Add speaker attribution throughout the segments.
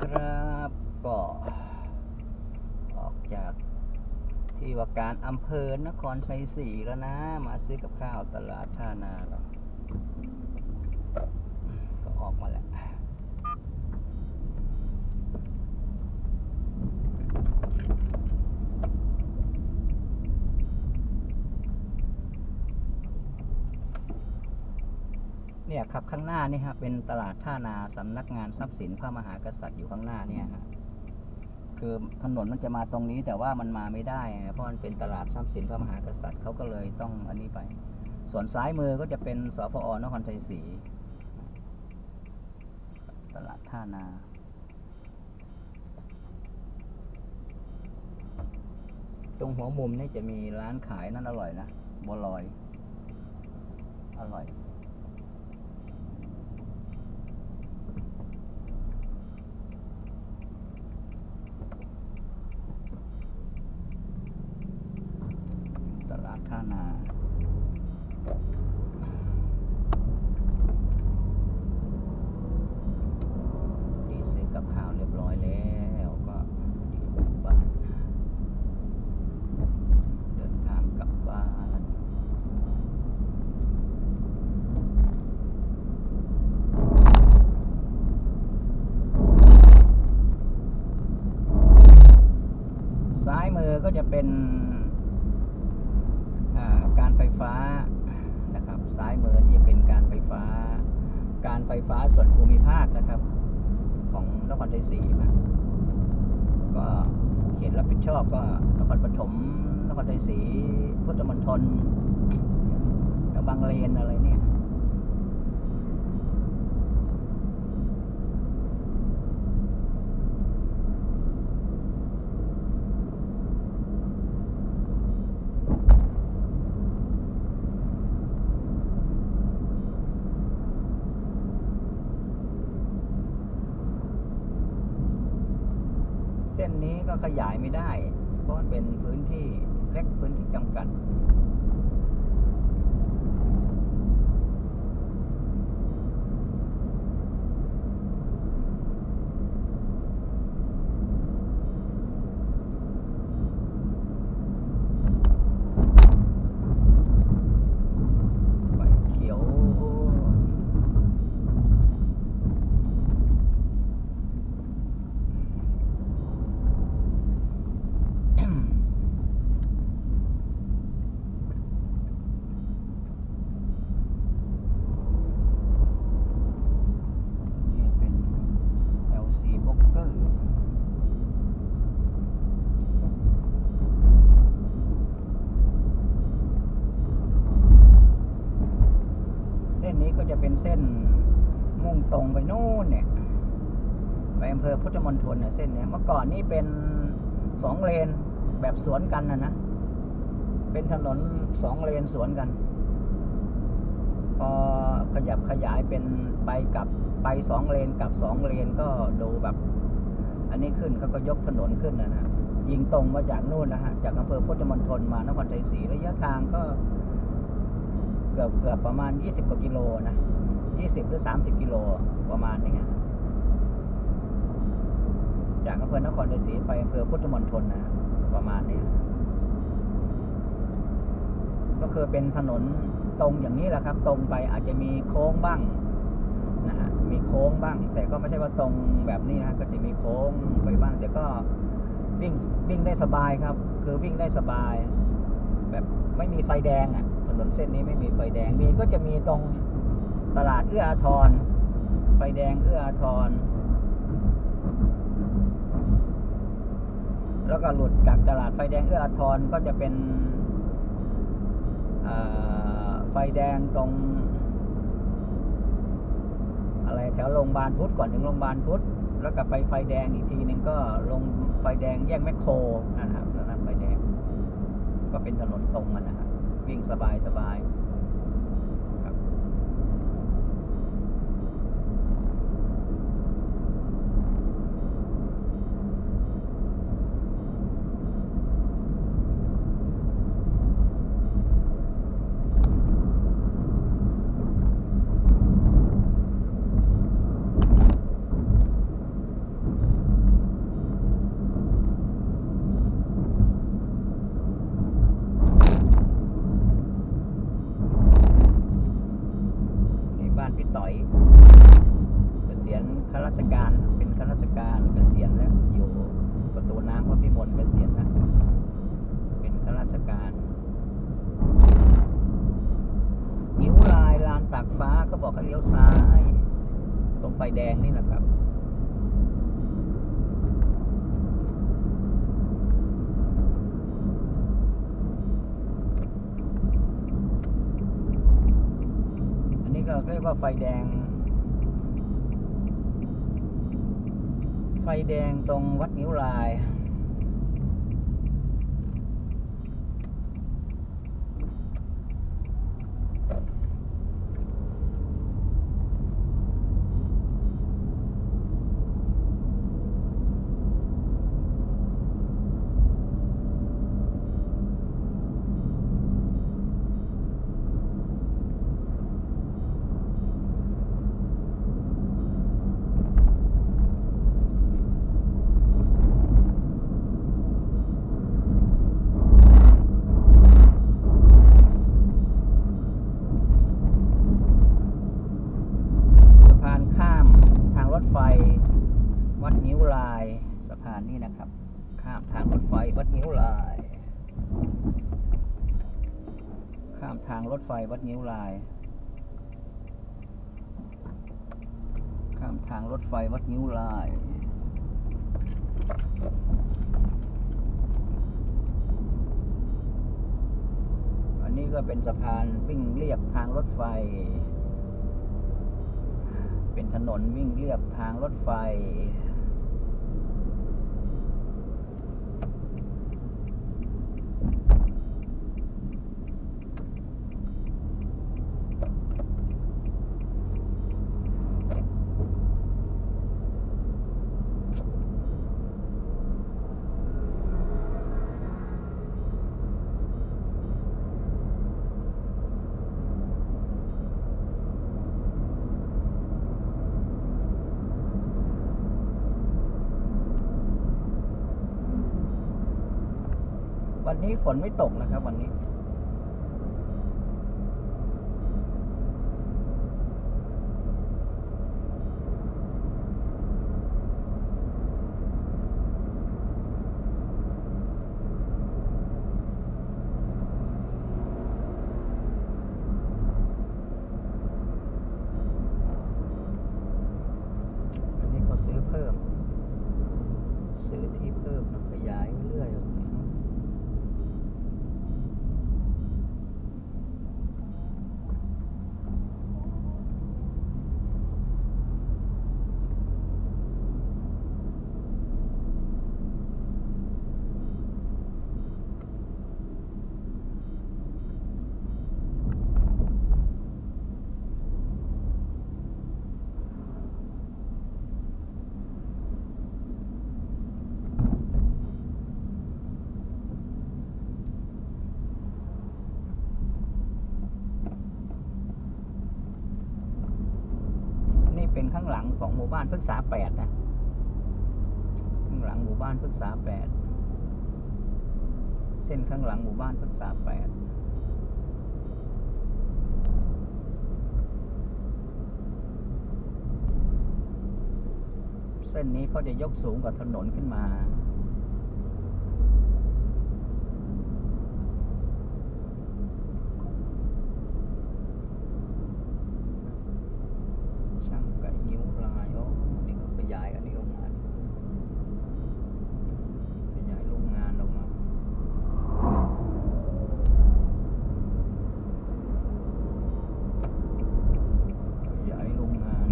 Speaker 1: ครับก็ออกจากที่ว่าการอำเภอนครชัยศรีแล้วนะ มาซื้อกับข้าวตลาดท่านาแล้วก็ออกมาแล้ว เนี่ยครับข้างหน้านี่ฮะเป็นตลาดท่านาสำนักงานทรัพย์สินพระมหากษัตริย์อยู่ข้างหน้าเนี่ยฮะคือถนนมันจะมาตรงนี้แต่ว่ามันมาไม่ได้ เพราะมันเป็นตลาดทรัพย์สินพระมหากษัตริย์เขาก็เลยต้องอันนี้ไป ส่วนซ้ายมือก็จะเป็นสพอนครชัยศรีตลาดท่านาตรงหัวมุมนี่จะมีร้านขายนั่นอร่อยนะบัวลอย อร่อย ตลาดท่านา ดีซื้อกับข้าวเรียบร้อยแล้วก็ดีกลับบ้าน เดินทางกลับบ้าน ซ้ายมือ ก็จะเป็นการไฟฟ้านะครับซ้ายมือนี่จะเป็นการไฟฟ้า การไฟฟ้าส่วนภูมิภาคนะครับ ของนครชัยศรีนะก็เขียนรับผิดชอบก็นครปฐมนครชัยศรีพุทธมณฑลบางเลนอะไรเนี่ย เส้ นี้ก็ขยายไม่ได้ เพราะมันเป็นพื้นที่เล็กพื้นที่จำกัด ไฟเขียว นี่เป็น LC b o k e r เส้นนี้ก็จะ เส้นมุ่งตรงไปนู่นเนี่ย ไปอำเภอพุทธมณฑลเนี่ยเส้นเนี้ยเมื่อก่อนนี่เป็นสองเลนแบบสวนกันนะนะ เป็นถนนสองเลนสวนกัน พอขยับขยายเป็นไปกับไปสองเลนกับสองเลนก็ดูแบบ อันนี้ขึ้นเขาก็ยกถนนขึ้นนะนะยิงตรงมาจากนู่นนะฮะ จากอำเภอพุทธมณฑลมานครชัยศรีระยะทางก็ เกือบเกือบประมาณ 20กว่ากิโลนะ 20 หรือ 30 กิโลประมาณนี้ฮะจากอำเภอนครศรีไปอำเภอพุทธมณฑลนะประมาณนี้ก็คือเป็นถนนตรงอย่างนี้แหละครับ ตรงไปอาจจะมีโค้งบ้างนะฮะมีโค้งบ้าง แต่ก็ไม่ใช่ว่าตรงแบบนี้นะก็จะมีโค้งไปบ้างแต่ก็วิ่งวิ่งได้สบายครับ คือวิ่งได้สบาย แบบไม่มีไฟแดงอะถนนเส้นนี้ไม่มีไฟแดงมีก็จะมีตรง ตลาดเอื้ออาทร ไฟแดงเอื้ออาทร แล้วก็หลุดจากตลาดไฟแดงเอื้ออาทรก็จะเป็นไฟแดงตรง อะไรแถวโรงพยาบาลพุทธก่อนถึงโรงพยาบาลพุทธแล้วก็ไปไฟแดงอีกทีหนึ่งก็ลงไฟแดงแยกแมคโครนะครับตรงนั้นไฟแดง ก็เป็นถนนตรงมันนะครับวิ่งสบายสบายครับ อ การเป็นข้าราชการเกษียณแล้ว อยู่ประตูน้ำพระพิมลเกษียณแล้วเป็นข้าราชการ นิ้วลายลานตากฟ้าก็บอกให้เลี้ยวซ้าย ตรงไฟแดงนี่นะครับ อันนี้ก็ เรียกว่าไฟแดง ไฟแดงตรงวัดนิ้วลาย สะพานข้ามทางรถไฟ วัดนิ้วลาย สะพานนี่นะครับ ข้ามทางรถไฟวัดนิ้วลาย ข้าม ทางรถไฟวัดนิ้วลาย ข้ามทางรถไฟวัดนิ้วลาย อันนี้ก็เป็นสะพานวิ่งเรียบทางรถไฟ เป็นถนนวิ่งเรียบทางรถไฟ วันนี้ฝนไม่ตกนะครับวันนี้นี้เขาซื้อเพิ่ม ซื้อที่เพิ่มแล้วขยายไปเรื่อย นี่เป็นข้าง หลังของหมู่บ้านพฤกษาแปดนะข้างหลังหมู่บ้านพฤกษาแปดเส้นข้างหลังหมู่บ้านพฤกษาแปดเส้นนี้เขาจะยกสูงกว่าถนนขึ้นมา ช่างไก่นิ้วลายโอ้นี่ก็ขยายอันนี้ออกมาขยายโรงงานออกมา ขยายโรงงาน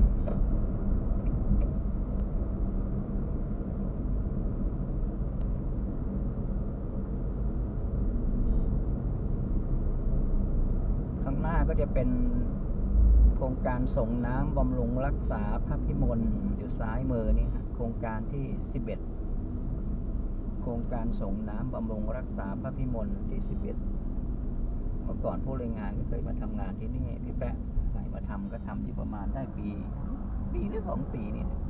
Speaker 1: ข้างหน้าก็จะ เป็นโครงการส่งน้ำบำรุงรักษาพระพิมลอยู่ซ้ายมือนี่ฮะโครงการที่ 11 โครงการส่งน้ำบำรุงรักษาพระพิมลที่ 11 เมื่อก่อนผู้รายงานก็เคยมาทำงานที่นี่พี่แปะใครมาทำก็ทำอยู่ประมาณได้ปี ปีหรือสองปีนี่แหละ